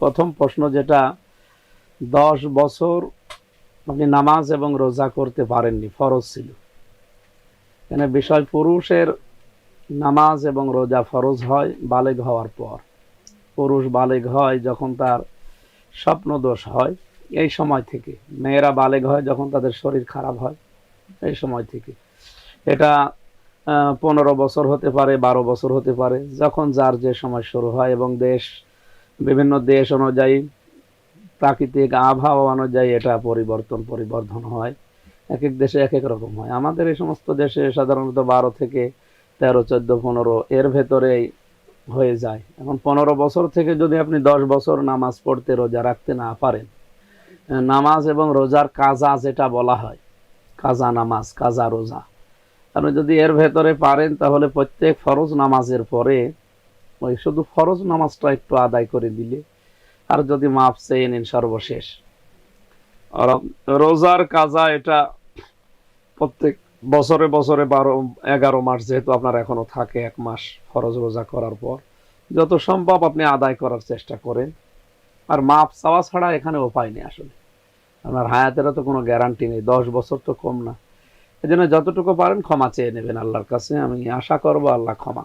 প্রথম প্রশ্ন যেটা, দশ বছর আপনি নামাজ এবং রোজা করতে পারেননি, ফরজ ছিল। এখানে বিষয় পুরুষের নামাজ এবং রোজা ফরজ হয় বালেগ হওয়ার পর। পুরুষ বালেগ হয় যখন তার স্বপ্ন দোষ হয়, এই সময় থেকে। মেয়েরা বালেগ হয় যখন তাদের শরীর খারাপ হয়, এই সময় থেকে। এটা পনেরো বছর হতে পারে, বারো বছর হতে পারে, যখন যার যে সময় শুরু হয় এবং দেশ বিভিন্ন দেশ অনুযায়ী, প্রাকৃতিক আবহাওয়া অনুযায়ী এটা পরিবর্তন, পরিবর্ধন হয়। এক এক দেশে এক এক রকম হয়। আমাদের এই সমস্ত দেশে সাধারণত বারো থেকে তেরো, চোদ্দ, পনেরো এর ভেতরেই হয়ে যায়। এখন পনেরো বছর থেকে যদি আপনি দশ বছর নামাজ পড়তে রোজা রাখতে না পারেন নামাজ এবং রোজার কাজা যেটা বলা হয়, কাজা নামাজ, কাজা রোজা, আপনি যদি এর ভেতরে পারেন তাহলে প্রত্যেক ফরজ নামাজের পরে ওই শুধু ফরজ নামাজটা একটু আদায় করে দিলে। আর যদি মাপ চেয়ে নিন সর্বশেষ। রোজার কাজা এটা প্রত্যেক বছরে বছরে বারো, এগারো মাস যেহেতু আপনার এখনও থাকে এক মাস ফরজ রোজা করার পর, যত সম্ভব আপনি আদায় করার চেষ্টা করেন। আর মাপ চাওয়া ছাড়া এখানে উপায় নেই আসলে। আপনার হায়াতেরও তো কোনো গ্যারান্টি নেই, দশ বছর তো কম না। এই জন্য যতটুকু পারেন ক্ষমা চেয়ে নেবেন আল্লাহর কাছে। আমি আশা করব আল্লাহ ক্ষমা